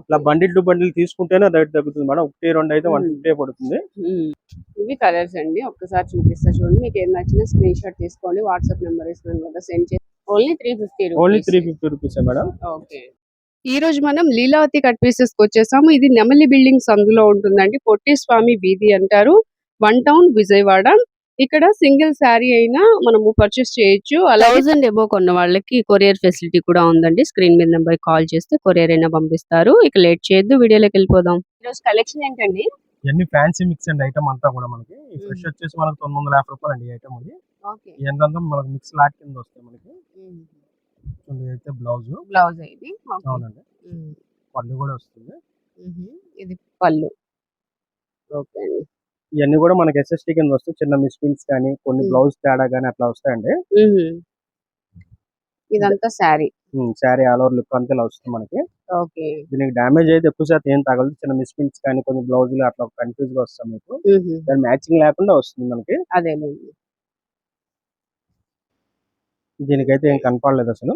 ఇట్లా bundle to bundle తీసుకుంటేనే rate తగ్గుతుంది మేడం. ఒకటి రెండు అయితే వన్. ఫిఫ్టీ పడుతుంది. ఇవి కలర్స్ అండి. ఒక్కసారి చూపిస్తా చూడండి. మీకు ఏం నచ్చినా స్క్రీన్ షాట్ తీసుకోండి. వాట్సాప్ నెంబర్ ఇస్తున్నాను కదా సెండ్ చేసి. Only three fifty only three fifty rupees madam. Okay. ఈ రోజు మనం లీలావతి కట్ పీసెస్కి వచ్చేసాము. ఇది నెమలి బిల్డింగ్స్ అందులో ఉంటుందండి. పొట్టి స్వామి వీధి అంటారు. One town Vijayawada. ఇక్కడ సింగిల్ శారీ అయినా మనము పర్చేస్ చేయొచ్చు. థౌసండ్ ఎబో కొన్న వాళ్ళకి కొరియర్ ఫెసిలిటీ కూడా ఉందండి. స్క్రీన్ మీద నెంబర్ కాల్ చేస్తే కొరియర్ అయినా పంపిస్తారు. ఇక లేట్ చేయొద్దు వీడియోలోకి వెళ్ళిపోదాం. ఈ రోజు కలెక్షన్ ఏంటండి? ఇవన్నీ ఫ్యాన్సీ మిక్స్ అండ్ ఐటమ్ అంతా కూడా మనకి ఫ్రెష్. వచ్చేసి మనకి తొమ్మిది వందల యాభై రూపాయలు అండి ఈ ఐటమ్ అది. ఓకే. ఏంటంటే మనకి మిక్స్ లాట్ కింద వస్తాయి మనకి. అయితే బ్లౌజ్ బ్లౌజ్ ఇది. అవునండి. పళ్ళు కూడా వస్తుంది. ఇది పళ్ళు. ఓకే అండి. ఇవన్నీ కూడా మనకి ఎస్ఎస్టీ కింద వస్తాయి. చిన్న మిస్ ప్రింట్స్ కానీ కొన్ని. బ్లౌజ్ తేడా కానీ అట్లా వస్తాయండి. ఇదంతా sari. Sari all over look అంతా ఇలా వస్తుంది మనకి. ఓకే. దీనికి డ్యామేజ్ అయితే ఎక్కువ శాతం ఏం తగలదు. చిన్న మిస్ ప్రింట్స్ కానీ కొన్ని బ్లౌజులు అట్లా కన్ఫ్యూజ్గా వస్తాయి మీకు. దాని మ్యాచింగ్ లేకుండా వస్తుంది మనకి. అదేలేండి. దీనికైతే ఏం కనపడలేదు అసలు.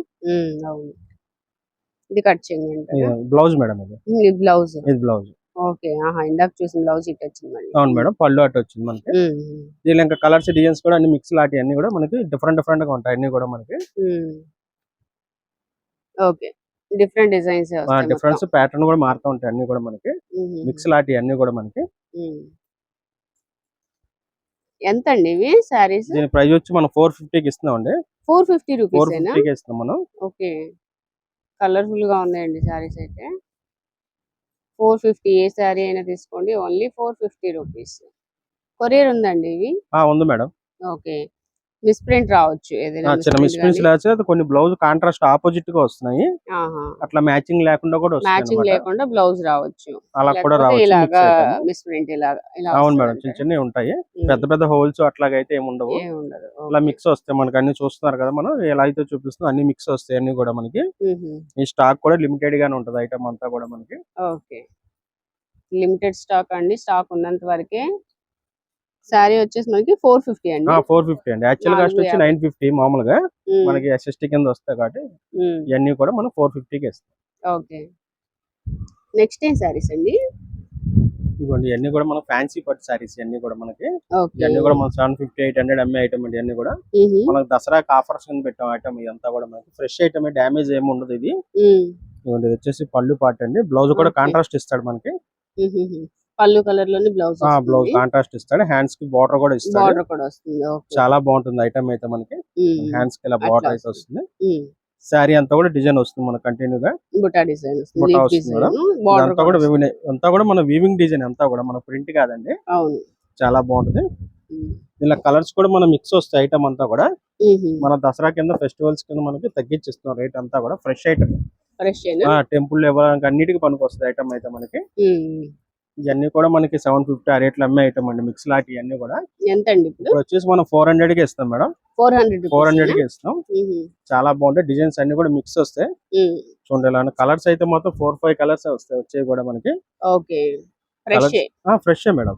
ఇది కట్ చేయండి? Blouse madam. ఇది. బ్లౌజ్ ఇది బ్లౌజ్ ఓకే ఆహా ఇందాక చూసిన బ్లౌజ్ ఇటు వచ్చింది మళ్ళీ. అవును మేడం పళ్ళు అటు వచ్చింది మనకి. దీనిలో ఇంకా కలర్స్ డిజైన్స్ కూడా అన్ని మిక్స్ లాంటి అన్ని కూడా మనకి డిఫరెంట్ డిఫరెంట్గా ఉంటాయి. అన్ని కూడా మనకి. Okay different designs difference pattern కూడా మారుతూ ఉంటాయి అన్ని కూడా మనకి. మిక్స్ లాంటి అన్ని కూడా మనకి. ఎంత అండి ఇవి శారీస్? దీని ప్రైస్ వచ్చి మనం ఫోర్ ఫిఫ్టీకి ఇస్తున్నాం అండి ఫోర్ ఫిఫ్టీ ఫోర్ రూపీస్ ఏనా ఫిఫ్టీకి ఇస్తున్నాం మనం. ఓకే. కలర్ఫుల్గా ఉన్నాయండి శారీస్ అయితే. ఫోర్ ఫిఫ్టీ ఏ శారీ అయినా తీసుకోండి. Only four fifty rupees. Courier ఉందండి ఇవి? ఉంది మేడం. ఓకే. మిస్ ప్రింట్ రావచ్చు చిన్న మిస్ ప్రింట్స్ లేకపోతే కొన్ని బ్లౌజ్ కాంట్రాస్ట్ ఆపోజిట్గా వస్తున్నాయి అట్లా మ్యాచింగ్ లేకుండా కూడా మ్యాచింగ్. లేకుండా బ్లౌజ్ రావచ్చు. అలా కూడా రావచ్చు ఇలాగా item. మిస్ ప్రింట్ ఇలాగా ఇలా అవును మేడం చిన్న. చిన్నవి ఉంటాయి. పెద్ద పెద్ద హోల్స్ అట్లాగైతే ఏమి ఉండవు. అలా మిక్స్ వస్తాయి మనకి అన్ని చూస్తున్నారు కదా మనం ఎలా అయితే చూపిస్తుందో. అన్ని మిక్స్ వస్తాయి అన్ని కూడా మనకి. ఈ స్టాక్ కూడా లిమిటెడ్ గానే ఉంటది ఐటమ్ అంతా కూడా మనకి. ఓకే. లిమిటెడ్ స్టాక్ అండి. స్టాక్ ఉన్నంత వరకే శారీ వచ్చేసి మనకి ఫోర్ ఫిఫ్టీ అండి. ఫోర్ ఫిఫ్టీ అండి. యాక్చువల్ కాస్ట్ వచ్చి. నైన్ ఫిఫ్టీ మామూలుగా. మనకి ఎస్ఎస్టీ కింద వస్తాయి కాబట్టి ఇవన్నీ కూడా మనం ఫోర్ ఫిఫ్టీకి ఇస్తాం. ఓకే. నెక్స్ట్ ఏం శారీస్ అండి? ఇవ్వండి ఇవన్నీ కూడా మనం ఫ్యాన్సీ పట్టు సారీస్ ఇవన్నీ కూడా మనకి. ఇవన్నీ కూడా మనం seven fifty eight hundred MA item అండి ఇవన్నీ కూడా. మనకి దసరాకి ఆఫర్స్ కింద పెట్టాం ఐటమ్ ఇదంతా కూడా మనకి. ఫ్రెష్ ఐటమ్ డ్యామేజ్ ఏమి ఉండదు ఇది. మ్మ్. ఇవ్వండి ఇది వచ్చేసి పళ్ళు పాట అండి. బ్లౌజ్ కూడా. కాంట్రాస్ట్ ఇస్తాడు మనకి. పళ్ళు కలర్లోని బ్లౌజ్ బ్లౌజ్ కాంట్రాస్ట్ ఇస్తాడు. హ్యాండ్స్కి బార్డర్ కూడా ఇస్తాడు. బార్డర్ కూడా వస్తుంది. ఓకే. చాలా బాగుంటుంది ఐటమ్ అయితే మనకి. హ్యాండ్స్కి ఇలా బార్డర్ అయితే వస్తుంది. శారీ అంతా కూడా డిజైన్ వస్తుంది మనకి కంటిన్యూ గా బుటా డిజైన్ వస్తుంది. బుటా వస్తుంది ఇదంతా కూడా weaving- అంతా కూడా మన వీవింగ్ డిజైన్ అంతా కూడా మన ప్రింట్ కాదండి. అవును. చాలా బాగుంటుంది. ఇలా కలర్స్ కూడా మన మిక్స్ వస్తాయి ఐటమ్ అంతా కూడా. మన దసరా కింద ఫెస్టివల్స్ కింద మనకి తగ్గించిస్తున్నాం రేట్ అంతా కూడా. ఫ్రెష్ ఐటమ్ టెంపుల్ ఇవ్వడానికి అన్నిటికీ పనికి వస్తుంది ఐటమ్ అయితే మనకి. ఇవన్నీ కూడా మనకి సెవెన్ ఫిఫ్టీ ఆ రేట్లు అమ్మే ఐటమ్ అండి. మిక్స్ లాంటి ఇవన్నీ కూడా. ఎంత అండి ఇప్పుడు వచ్చేసి మనం ఫోర్ హండ్రెడ్కి ఇస్తాం మేడం. ఫోర్ హండ్రెడ్ ఫోర్ హండ్రెడ్కి ఇస్తాం. చాలా బాగుంటాయి. డిజైన్స్ అన్ని కూడా మిక్స్ వస్తాయి చూడండి ఇలా కలర్స్ అయితే మొత్తం ఫోర్ ఫైవ్ కలర్స్ వస్తాయి. వచ్చేవి కూడా మనకి. ఓకే. Fresh madam.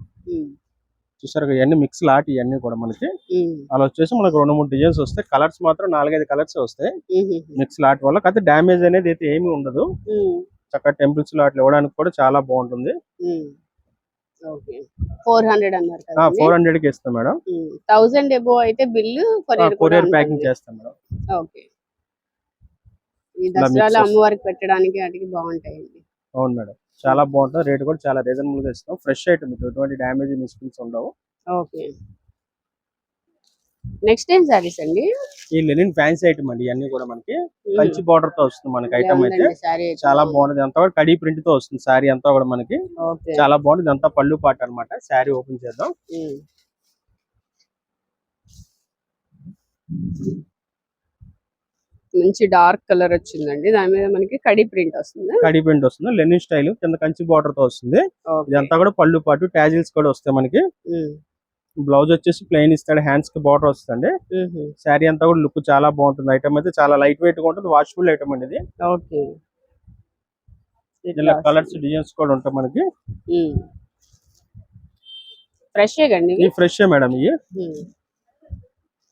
చూసారు ఇవన్నీ మిక్స్ లాట్ ఇవన్నీ కూడా మనకి. అలా వచ్చేసి మనకు రెండు మూడు డిజైన్స్ వస్తాయి కలర్స్ మాత్రం నాలుగైదు కలర్స్ వస్తాయి. మిక్స్ లాట్ వల్ల కాకపోతే డ్యామేజ్ అనేది అయితే ఏమీ ఉండదు. చక్కగా టెంపుల్స్లో అట్లా ఇవ్వడానికి కూడా చాలా బాగుంటుంది. ఓకే. ఫోర్ హండ్రెడ్ అన్నారు ఫోర్ హండ్రెడ్కి ఇస్తాం మేడం. థౌసండ్ ఎబో అయితే బిల్లు కొరియర్ ప్యాకింగ్ చేస్తాం మేడం. ఓకే. ఈ దసరాలో. అమ్మవారికి పెట్టడానికి వాటికి బాగుంటాయండి. అవును మేడం. చాలా బాగుంటుంది. రేట్ కూడా చాలా రీజనబుల్గా ఇస్తాం ఫ్రెష్ ఐటమ్ ఎటువంటి డ్యామేజ్ మిస్ప్రింట్స్ ఉండవు. ఓకే. నెక్స్ట్ ఏం సారీస్ అండి? ఈ లెనిన్ ఫ్యాన్సీ ఐటమ్ అండి ఇవన్నీ కూడా మనకి. కంచి బార్డర్తో వస్తుంది మనకి ఐటమ్ అయితే. సారీ చాలా బాగుంటుంది అంతా కూడా కడీ ప్రింట్తో వస్తుంది శారీ అంతా కూడా మనకి. చాలా బాగుంటుంది అంతా పళ్ళు పాట అన్నమాట. శారీ ఓపెన్ చేద్దాం. మంచి డార్క్ కలర్ వచ్చిందండి. దాని మీద మనకి కడి ప్రింట్ వస్తుంది. కడీ ప్రింట్ వస్తుంది. లెనిన్ స్టైల్ కింద కంచి బార్డర్తో వస్తుంది. ఇదంతా కూడా పళ్ళు పాటు టాజిల్స్ కూడా వస్తాయి మనకి. బ్లౌజ్ వచ్చేసి ప్లెయిన్ ఇస్తాడు. హ్యాండ్స్కి బార్డర్ వస్తుంది శారీ అంతా కూడా లుక్ చాలా బాగుంటుంది. ఐటమ్ అయితే చాలా లైట్ వెయిట్గా ఉంటుంది. వాష్ఫుల్ ఐటమ్ అండి ఇది. ఓకే ఇలా కలర్స్ డిజైన్స్ కూడా ఉంటాయి మనకి. ఫ్రెష్ కండి ఈ ఫ్రెష్ మేడం ఇవి.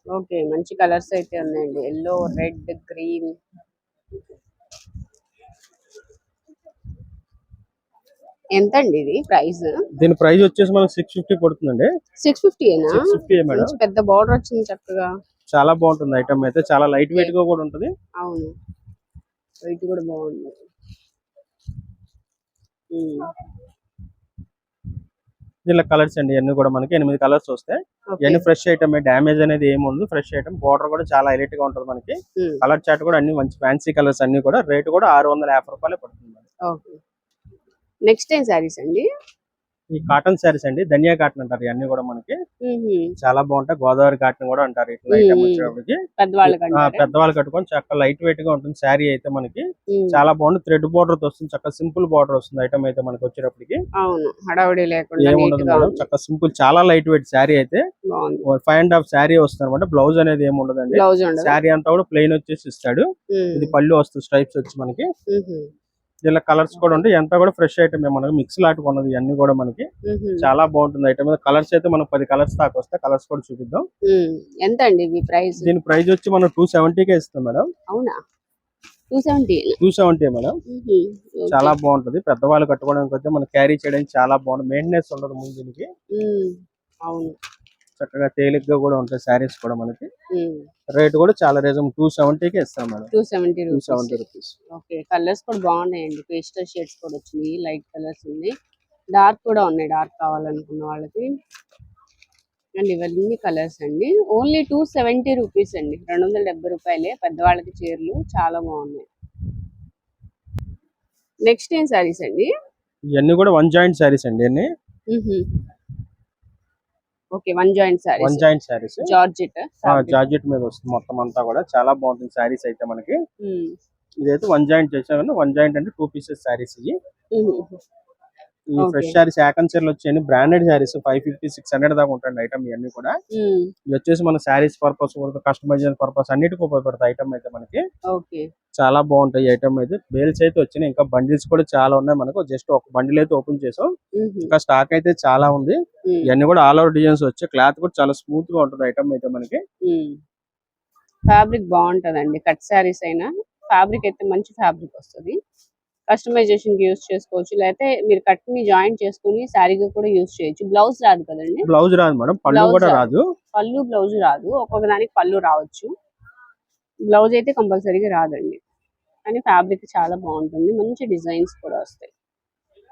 ఓకే మంచి కలర్స్ అయితే ఉన్నాయండి. ఎల్లో రెడ్ గ్రీన్ ఎంత అండి ఇది ప్రైస్? దీని ప్రైస్ వచ్చేసి మనకు సిక్స్ ఫిఫ్టీ పడుతుందండి. Six fifty six fifty madam. పెద్ద బార్డర్ వచ్చింది చక్కగా. చాలా బాగుంటుంది ఐటమ్ అయితే. చాలా లైట్ వెయిట్గా కూడా ఉంటుంది. అవును. వెయిట్ కూడా బాగుంది. దీనిలో కలర్స్ అండి. ఇవన్నీ కూడా మనకి ఎనిమిది కలర్స్ వస్తాయి. ఇవన్నీ ఫ్రెష్ ఐటమ్ డ్యామేజ్ అనేది ఏమి ఉంది ఫ్రెష్ ఐటమ్ బార్డర్ కూడా చాలా హైలైట్గా ఉంటుంది మనకి. కలర్ చార్ట్ కూడా అన్ని మంచి ఫ్యాన్సీ కలర్స్ అన్ని కూడా. రేట్ కూడా ఆరు వందల యాభై రూపాయలు పడుతుంది. ఓకే. నెక్స్ట్ ఏం శారీస్ అండి? ఈ కాటన్ శారీస్ అండి. ధనియా కాటన్ అంటారు. ఇవన్నీ కూడా మనకి. చాలా బాగుంటాయి. గోదావరి కాటన్ కూడా అంటారు పెద్దవాళ్ళు కట్టుకొని చక్కగా లైట్ వెయిట్గా ఉంటుంది శారీ అయితే మనకి. చాలా బాగుంది థ్రెడ్ బార్డర్ వస్తుంది. చక్కగా సింపుల్ బార్డర్ వస్తుంది ఐటమ్ అయితే మనకి వచ్చేటప్పటికి. అవును. హడావిడి లేకుండా ఏముండదు మేడం. చక్కగా సింపుల్ చాలా లైట్ వెయిట్ శారీ అయితే ఫైవ్ అండ్ హాఫ్ శారీ వస్తుంది అనమాట బ్లౌజ్ అనేది ఏమి ఉండదండి. ఉండదు? శారీ అంతా కూడా ప్లెయిన్ వచ్చేసి ఇస్తాడు. ఇది పళ్ళు వస్తుంది స్ట్రైప్స్ వచ్చి మనకి. ఇలా కలర్స్ కూడా ఉంటాయి. ఎంత కూడా ఫ్రెష్ ఐటమ్ మనకి. మిక్స్ లాట్ ఉన్నది ఇవన్నీ కూడా మనకి. చాలా బాగుంటుంది. ఐటమ్ కలర్స్ అయితే మనకు పది కలర్స్ దాకా వస్తాయి కలర్స్ కూడా చూపిద్దాం. ఎంత అండి ప్రైస్ దీని ప్రైస్ వచ్చి మనం టూ కే ఇస్తాం మేడం. అవునా? Two seventy madam. చాలా బాగుంటది. పెద్దవాళ్ళు కట్టుకోవడానికి అయితే మనకి క్యారీ చేయడానికి చాలా బాగుంటుంది. మెయింటెనెన్స్ ఉండదు ముందు దీనికి. అవును. చక్కగా తేలిగ్గా కూడా ఉంటాయి శారీస్ కూడా మనకి. రేట్ కూడా చాలా రీజన్ టూ కి ఇస్తాం madam. Two seventy two seventy rupees. Okay colours కూడా బాగున్నాయండి. పేస్టల్ షేడ్స్ కూడా వచ్చినాయి. లైట్ కలర్స్ ఉన్నాయి. డార్క్ కూడా ఉన్నాయి. డార్క్ కావాలనుకున్న వాళ్ళకి. అండ్ ఇవన్నీ కలర్స్ అండి. ఓన్లీ టూ సెవెంటీ రూపీస్ అండి. రెండు వందల డెబ్బై రూపాయలే. పెద్దవాళ్ళకి చీరలు చాలా బాగున్నాయి. నెక్స్ట్ ఏం సారీస్ అండి? ఇవన్నీ కూడా వన్ జాయింట్ శారీస్ అండి అన్ని okay one joint one saris joint saris georgette georgette మీద వస్తుంది మొత్తం అంతా కూడా. చాలా బాగుంటుంది శారీస్ అయితే మనకి. ఇదైతే వన్ జాయింట్ చేసాము వన్ జాయింట్ అంటే టూ పీసెస్ శారీస్ ఇవి. ఈ. ఫ్రెష్ శారీస్ యాకన్సర్లు వచ్చాయని branded saris five fifty six hundred దాకా ఉంటాయి ఐటమ్ ఇవన్నీ కూడా. ఇవి వచ్చేసి మన శారీస్ పర్పస్ కస్టమైజేషన్ పర్పస్ అన్నిటికీ ఉపయోగపడతాయి ఐటమ్ అయితే మనకి. చాలా బాగుంటాయి ఐటమ్ అయితే. బేల్స్ అయితే వచ్చినాయి. ఇంకా బండిల్స్ కూడా చాలా ఉన్నాయి మనకు. జస్ట్ ఒక బండిల్ అయితే ఓపెన్ చేసాం. ఇంకా స్టాక్ అయితే చాలా ఉంది. ఇవన్నీ కూడా ఆల్ ఓవర్ డిజైన్స్ వచ్చి క్లాత్ కూడా చాలా స్మూత్గా ఉంటుంది ఐటమ్ అయితే మనకి. ఫ్యాబ్రిక్ బాగుంటదండి. కట్ శారీస్ అయినా ఫ్యాబ్రిక్ అయితే మంచి ఫ్యాబ్రిక్ వస్తుంది. కస్టమైజేషన్కి యూస్ చేసుకోవచ్చు. లేకపోతే మీరు కట్ని జాయిన్ చేసుకుని శారీగా కూడా యూస్ చేయొచ్చు. బ్లౌజ్ రాదు కదండి? బ్లౌజ్ రాదు మేడం. పళ్ళు కూడా రాదు. రాదు. పళ్ళు బ్లౌజ్ రాదు. ఒక్కొక్క దానికి పళ్ళు రావచ్చు. బ్లౌజ్ అయితే కంపల్సరీగా రాదండి. కానీ ఫ్యాబ్రిక్ చాలా బాగుంటుంది. మంచి డిజైన్స్ కూడా వస్తాయి.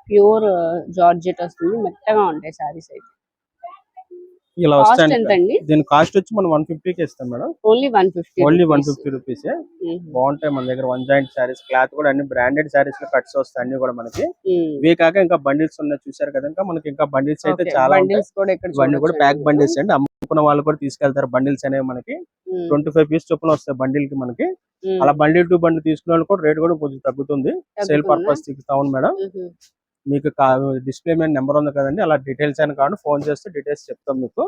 ప్యూర్ జార్జెట్ వస్తుంది. మెత్తగా ఉంటాయి శారీస్ అయితే. ఇలా కాస్ట్ వస్తాయి ఎంత అండి? దీని కాస్ట్ వచ్చి మనం వన్కి ఇస్తాం madam. Only one fifty only one fifty rupees బాగుంటాయి మన దగ్గర వన్ జాయింట్ శారీస్ క్లాత్ కూడా అన్ని బ్రాండెడ్ శారీస్లో కట్స్ వస్తాయి అన్ని కూడా మనకి. ఇవే కాక ఇంకా బండిల్స్ ఉన్నాయి చూసారు కదా ఇంకా మనకి ఇంకా బండిల్స్ అయితే చాలా బండిల్స్ కూడా ఇవన్నీ ప్యాక్. బండిల్స్ అండి. అమ్ముకున్న వాళ్ళు కూడా తీసుకెళ్తారు బండిల్స్ అనేవి మనకి. ట్వంటీ ఫైవ్ పీస్ చొప్పున వస్తాయి బండిల్కి మనకి. అలా బండిల్ టు బండిల్ తీసుకున్న వాళ్ళు కూడా రేట్ కూడా కొంచెం తగ్గుతుంది. సేల్? పర్పస్ అవును మేడం. మీకు డిస్ప్లే మీద నెంబర్ ఉంది కదండి అలా డీటెయిల్స్ అని కాదు ఫోన్ చేస్తే డీటెయిల్స్ చెప్తాం మీకు.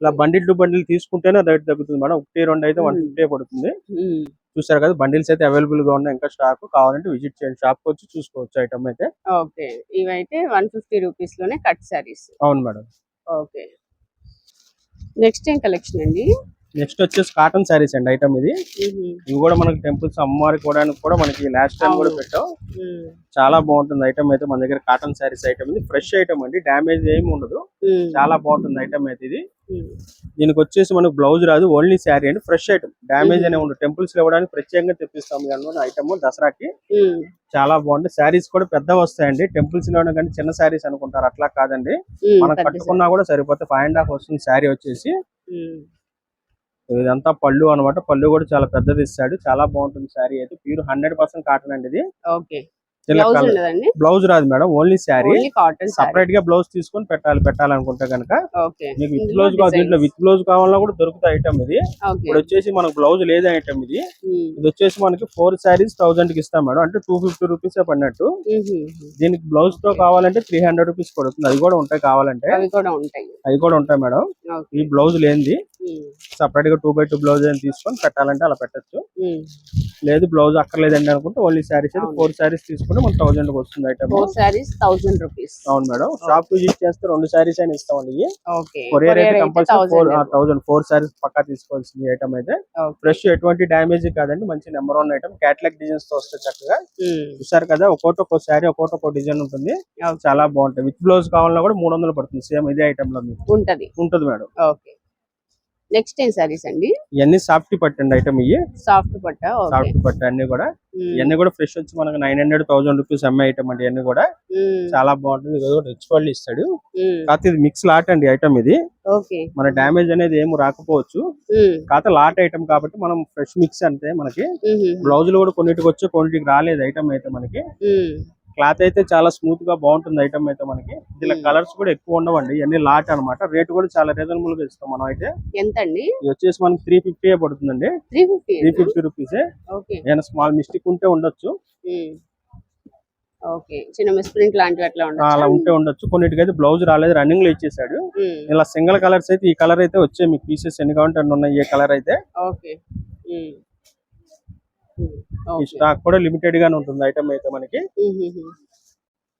ఇలా బండిల్ టు బండిల్ తీసుకుంటేనే రేట్ తగ్గుతుంది మేడం. ఒకటి రెండు అయితే వన్. ఫిఫ్టీ పడుతుంది. చూసారు కదా బండిల్స్ అయితే అవైలబుల్గా ఉన్నాయి. ఇంకా స్టాక్ కావాలంటే విజిట్ చేయండి. షాప్ వచ్చి చూసుకోవచ్చు ఐటమ్ అయితే. ఓకే. ఇవైతే వన్ ఫిఫ్టీ రూపీస్లోనే కట్ శారీస్ అవును మేడం. ఓకే. నెక్స్ట్ ఏం కలెక్షన్ అండి? నెక్స్ట్ వచ్చేసి కాటన్ శారీస్ అండి ఐటమ్ ఇది. ఇవి కూడా మనకి టెంపుల్స్ అమ్మవారికి కూడా కూడా మనకి లాస్ట్ టైం కూడా. పెట్టాం. చాలా బాగుంటుంది ఐటమ్ అయితే మన దగ్గర కాటన్ శారీస్ ఐటమ్ ఇది. ఫ్రెష్ ఐటమ్ అండి. డ్యామేజ్ ఏమి ఉండదు. చాలా బాగుంటుంది ఐటమ్ అయితే ఇది. దీనికి వచ్చేసి మనకు బ్లౌజ్ రాదు. ఓన్లీ శారీ అండి. Fresh item damage Mhm. అనే ఉండదు. టెంపుల్స్ ఇవ్వడానికి ప్రత్యేకంగా తెప్పిస్తాం అన్నమాట ఐటమ్ దసరాకి. చాలా బాగుంది శారీస్ కూడా పెద్ద వస్తాయండి. టెంపుల్స్లో కానీ చిన్న శారీస్ అనుకుంటారు. అట్లా కాదండి. మనం కట్టుకున్నా కూడా సరిపోతే ఫైవ్ అండ్ హాఫ్ వస్తుంది శారీ వచ్చేసి. ఇదంతా పళ్ళు అన్నమాట. పళ్ళు కూడా చాలా పెద్దది ఇస్తాడు. చాలా బాగుంటుంది శారీ అయితే. ప్యూర్ హండ్రెడ్ పర్సెంట్ కాటన్ అండి ఇది. ఓకే. బ్లౌజ్ రాదు మేడం ఓన్లీ శారీ. సపరేట్గా బ్లౌజ్ తీసుకొని పెట్టాలి పెట్టాలనుకుంటే కనుక మీకు విత్ బ్లౌజ్ దీంట్లో. విత్ బ్లౌజ్ కావాలన్నా కూడా దొరుకుతాయి ఐటమ్ ఇది. ఇప్పుడు వచ్చేసి మనకు బ్లౌజ్ లేదు ఐటమ్ ఇది. ఇది వచ్చేసి మనకి ఫోర్ శారీస్ థౌసండ్కి ఇస్తాం మేడం. అంటే టూ ఫిఫ్టీ రూపీస్ పడినట్టు. దీనికి బ్లౌజ్తో కావాలంటే త్రీ హండ్రెడ్ రూపీస్ పడుతుంది. అది కూడా ఉంటాయి కావాలంటే. అవి కూడా ఉంటాయి. మేడం. ఈ బ్లౌజ్ లేనిది. సపరేట్గా టూ బై టూ బ్లౌజ్ తీసుకొని పెట్టాలంటే అలా పెట్టచ్చు. లేదు బ్లౌజ్ అక్కర్లేదండి అనుకుంటే ఓన్లీ శారీస్. ఫోర్ శారీస్ తీసుకుంటే మన థౌసండ్ వస్తుంది item four saris thousand rupees అవును మేడం. షాప్ విజిట్ చేస్తే రెండు శారీస్ అయినా ఇస్తామండి కొరియర్ అయితే కంపల్సరీ థౌసండ్ ఫోర్ శారీస్ పక్కా తీసుకోవాల్సింది ఐటమ్ అయితే. ఫ్రెష్ ఎటువంటి డ్యామేజ్ కాదండి. మంచి నెంబర్ వన్ ఐటమ్ క్యాట్లాగ్ డిజైన్స్తో వస్తాయి చక్కగా. చూసారు కదా ఒక్కోటి ఒక్కో శారీ ఒక్కోటి ఒక్కో డిజైన్ ఉంటుంది. చాలా బాగుంటాయి. విత్ బ్లౌజ్ కావాలన్నా కూడా మూడు వందలు పడుతుంది. సేమ్ ఇదే ఐటమ్లో మీకు. ఉంటది. ఉంటుంది మేడం. ఓకే నెక్స్ట్ ఏం సారీస్ అండి? ఇవన్నీ సాఫ్ట్ పట్టండి ఐటమ్ ఇవి. సాఫ్ట్ పట్ట సాఫ్ట్ పట్టు అన్ని కూడా. ఇవన్నీ కూడా ఫ్రెష్ వచ్చి మనకి నైన్ హండ్రెడ్ థౌసండ్ రూపీస్ అమ్మే ఐటమ్ అండి ఇవన్నీ కూడా. చాలా బాగుంటుంది. ఇది కూడా రిచ్ వాళ్ళు ఇస్తాడు. కాకపోతే ఇది మిక్స్ లాట్ అండి ఐటమ్ ఇది. మన డ్యామేజ్ అనేది ఏమి రాకపోవచ్చు. కాకపోతే లాట్ ఐటమ్ కాబట్టి మనం ఫ్రెష్ మిక్స్ అంటే మనకి. బ్లౌజులు కూడా కొన్నిటికి వచ్చి కొన్నిటికి రాలేదు ఐటమ్ అయితే మనకి. క్లాత్ అయితే చాలా స్మూత్గా బాగుంటుంది ఐటమ్ అయితే మనకి. దీనిలో Hmm. కలర్స్ కూడా ఎక్కువ ఉండవండి. ఇవన్నీ లాట్ అన్నమాట. రేట్ కూడా చాలా రీజనబుల్గా ఇస్తాం మనం అయితే. ఎంత అండి ఇది వచ్చేసి మనకి త్రీ ఫిఫ్టీ పడుతుందండి. Three fifty three fifty rupees ఏదైనా స్మాల్ మిస్టేక్ ఉంటే ఉండొచ్చు. ఓకే. చిన్న మిస్ప్రింట్ లాంటివి అట్లా అలా ఉంటే ఉండొచ్చు. కొన్నిటికి అయితే బ్లౌజ్ రాలేదు రన్నింగ్లో ఇచ్చేసాడు. ఇలా సింగిల్ కలర్స్ అయితే ఈ కలర్ అయితే వచ్చే మీకు పీసెస్ ఎన్ని కావాలంటే ఉన్నాయి ఏ కలర్ అయితే. ఓకే. ఈ స్టాక్ కూడా లిమిటెడ్ గానే ఉంటుంది ఐటమ్ అయితే మనకి.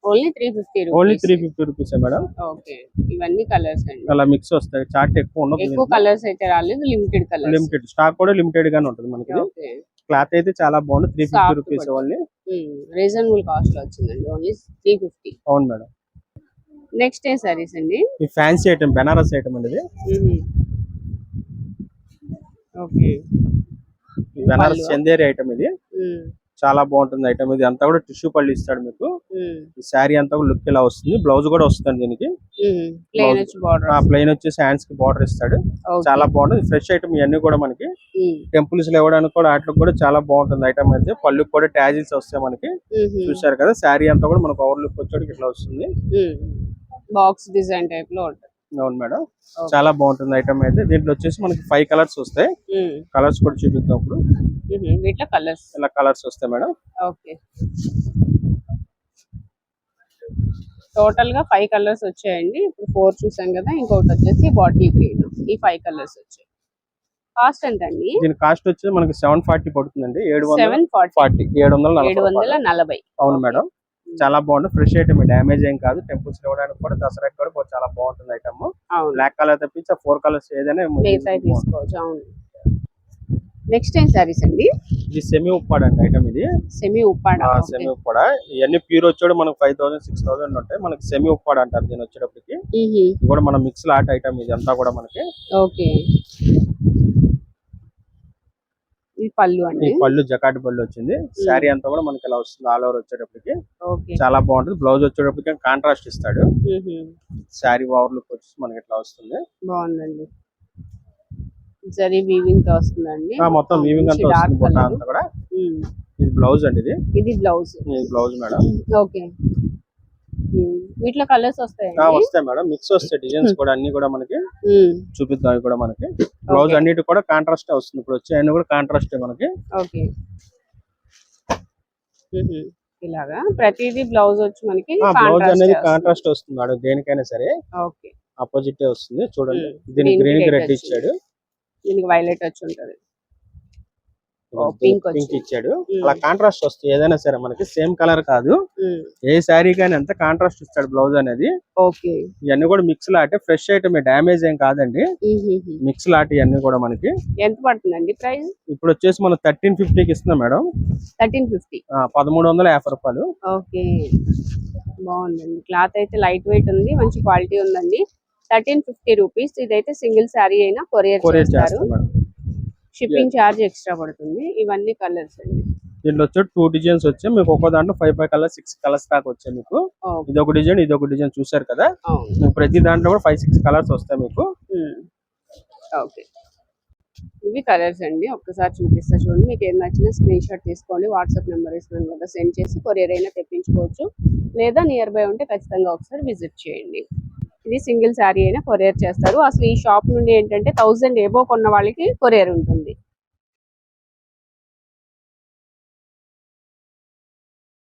Only three fifty only three fifty rupees madam? Okay ఇవన్నీ కలర్స్ అండి. అలా మిక్స్ వస్తాయి. చార్ట్ ఎక్కువ ఎక్కువ ఉండదు కలర్స్ అయితే రాలేదు లిమిటెడ్ కలర్స్ లిమిటెడ్ స్టాక్ కూడా లిమిటెడ్ గానే ఉంటుంది మనకి క్లాత్ అయితే చాలా బాగుంది. Three fifty rupees. Only reasonable కాస్ట్లో వచ్చిందండి. ఓన్లీ త్రీ ఫిఫ్టీ అవును మేడం. నెక్స్ట్ ఏ సారీస్ అండి? ఈ ఫ్యాన్సీ ఐటమ్ బెనారస్ ఐటమ్ అండి ఓకే బెనారస్. చందేరి ఐటమ్ ఇది. చాలా బాగుంటుంది ఐటమ్ ఇది. అంతా కూడా టిష్యూ పళ్ళు ఇస్తాడు మీకు. ఈ శారీ అంతా కూడా లుక్ ఇలా వస్తుంది. బ్లౌజ్ కూడా వస్తుంది దీనికి. ప్లెయిన్ వచ్చేసి హ్యాండ్స్కి బార్డర్ ఇస్తాడు. చాలా బాగుంటుంది. ఫ్రెష్ ఐటమ్ ఇవన్నీ కూడా మనకి టెంపుల్స్లో ఇవ్వడానికి కూడా వాటికి కూడా చాలా బాగుంటుంది ఐటమ్ అయితే. పళ్ళు కూడా ట్యాజిల్స్ వస్తాయి మనకి. చూసారు కదా శారీ అంతా కూడా మనకు ఓవర్ లుక్ వచ్చేటికి ఇట్లా వస్తుంది. బాక్స్ డిజైన్ టైప్లో ఉంటుంది. అవును మేడం. చాలా బాగుంటుంది ఐటమ్ అయితే. దీంట్లో వచ్చేసి మనకి ఫైవ్ కలర్స్ వస్తాయి. కలర్స్ కూడా చూపిద్దాం ఇప్పుడు. వీటిలో కలర్స్ ఇలా కలర్స్ వస్తాయి మేడం. ఓకే. టోటల్గా ఫైవ్ కలర్స్ వచ్చాయండి. ఇప్పుడు ఫోర్ చూసాం కదా ఇంకొకటి వచ్చేసి బాటిల్ గ్రీన్ ఈ ఫైవ్ కలర్స్ వచ్చాయి. కాస్ట్ ఎంత అండి దీని కాస్ట్ వచ్చి మనకి సెవెన్ ఫార్టీ పడుతుందండి. ఏడు వందల ఫార్టీ ఏడు వందల. నలభై. అవును మేడం. చాలా బాగుంటుంది. ఫ్రెష్ ఐటమ్ డ్యామేజ్ ఏం కాదు. టెంపుల్స్ ఇవ్వడానికి కూడా దసరా కూడా చాలా బాగుంటుంది ఐటమ్ బ్లాక్ కలర్ తప్పించి ఫోర్ కలర్స్ ఏదైనా తీసుకోవచ్చు. అవును. నెక్స్ట్ ఏం సారీస్ అండి? ఇది సెమీ ఉప్పాడు అండి ఐటమ్ ఇది. సెమీ ఉప్పాడ సెమీ ఉప్పాడ ఇవన్నీ ప్యూర్ వచ్చాడు మనకు ఫైవ్ థౌసండ్ సిక్స్ థౌసండ్ ఉంటాయి. మనకి సెమీ ఉప్పాడు అంటారు దీని వచ్చేటప్పటికి. ఇది కూడా మన మిక్స్ లాట్ ఐటమ్ ఇది అంతా కూడా మనకి. ఓకే ఇది పళ్ళు అండి? పళ్ళు జకాటి పళ్ళు వచ్చింది. శారీ అంతా కూడా మనకి ఇలా వస్తుంది ఆల్ ఓవర్ వచ్చేటప్పటికి. చాలా బాగుంటుంది. బ్లౌజ్ వచ్చేటప్పటికి కాంట్రాస్ట్ ఇస్తాడు. శారీ ఓవర్ లుక్ వచ్చేసి మనకి ఇట్లా వస్తుంది. బాగుందండి. జరీ వీవింగ్తో వస్తుందండి. మొత్తం వీవింగ్ అంతా వస్తుంది కూడా. ఇది బ్లౌజ్ అండి ఇది. ఇది బ్లౌజ్. ఇది బ్లౌజ్ మేడం. ఓకే. వీటిలో కలర్స్ వస్తాయండి? ఆ, వస్తాయి మేడం. మిక్స్ వస్తాయి డిజైన్స్ కూడా అన్ని కూడా మనకి చూపిద్దాం కూడా మనకి. బ్లౌజ్. అన్నిటి కూడా కాంట్రాస్ట్ వస్తుంది. ఇప్పుడు వచ్చే అన్ని కూడా కాంట్రాస్ట్ మనకి. ఓకే. ఇలాగా? ప్రతిదీ బ్లౌజ్ వచ్చి మనకి బ్లౌజ్ అనేది కాంట్రాస్ట్ వస్తుంది మేడం. దేనికైనా సరే ఓకే. ఆపోజిట్ వస్తుంది. చూడండి. దీనికి గ్రీన్ రెడ్. ఇచ్చాడు. దీనికి వైలెట్ వచ్చి ఉంటది. పింక్. ఇచ్చాడు. అలా కాంట్రాస్ట్ వస్తుంది. ఏదైనా సరే మనకి సేమ్ కలర్ కాదు. ఏ శారీ కానీ ఎంత కాంట్రాస్ట్ ఇస్తాడు బ్లౌజ్ అనేది. ఓకే. ఇవన్నీ కూడా మిక్స్ లాటే ఫ్రెష్ ఐటమ్ డ్యామేజ్ ఏం కాదండి. మిక్స్ లాట్ ఇవన్నీ కూడా మనకి. ఎంత పడుతుందండి ప్రైస్ ఇప్పుడు వచ్చేసి మనం థర్టీన్ ఫిఫ్టీకి ఇస్తున్నాం మేడం. థర్టీన్ ఫిఫ్టీ ఆ, పదమూడు వందల యాభై రూపాయలు. ఓకే. బాగుందండి. క్లాత్ అయితే లైట్ వెయిట్ ఉంది మంచి క్వాలిటీ ఉందండి. థర్టీన్ ఫిఫ్టీ రూపీస్ ఇదైతే సింగిల్ శారీ అయినా కొరియర్ కొరియర్ చేస్తారు. షిప్పింగ్ ఛార్జ్ ఎక్స్ట్రా పడుతుంది. ఇవన్నీ కలర్స్ అండి. దీంట్లో వచ్చి టూ డిజైన్స్ వచ్చాయి మీకు ఒక్కో దాంట్లో five five colour six colours దాకా వచ్చాయి మీకు. ఇది ఒక డిజైన్ ఇది ఒక డిజైన్ చూసారు కదా ప్రతి దాంట్లో కూడా ఫైవ్ సిక్స్ కలర్స్ వస్తాయి మీకు. ఓకే ఇవి కలర్స్ అండి. ఒక్కసారి చూపిస్తా చూడండి. మీకు ఏం నచ్చినా స్క్రీన్ షాట్ తీసుకోండి. వాట్సాప్ నెంబర్ ఇస్తున్నాను కదా సెండ్ చేసి కొరియర్ అయినా తెప్పించుకోవచ్చు. లేదా నియర్ బై ఉంటే ఖచ్చితంగా ఒకసారి విజిట్ చేయండి. ఇది సింగిల్ శారీ అయినా కొరియర్ చేస్తారు. అసలు ఈ షాప్ నుండి ఏంటంటే థౌజండ్ ఏబో కొన్న వాళ్ళకి కొరియర్ ఉంటుంది.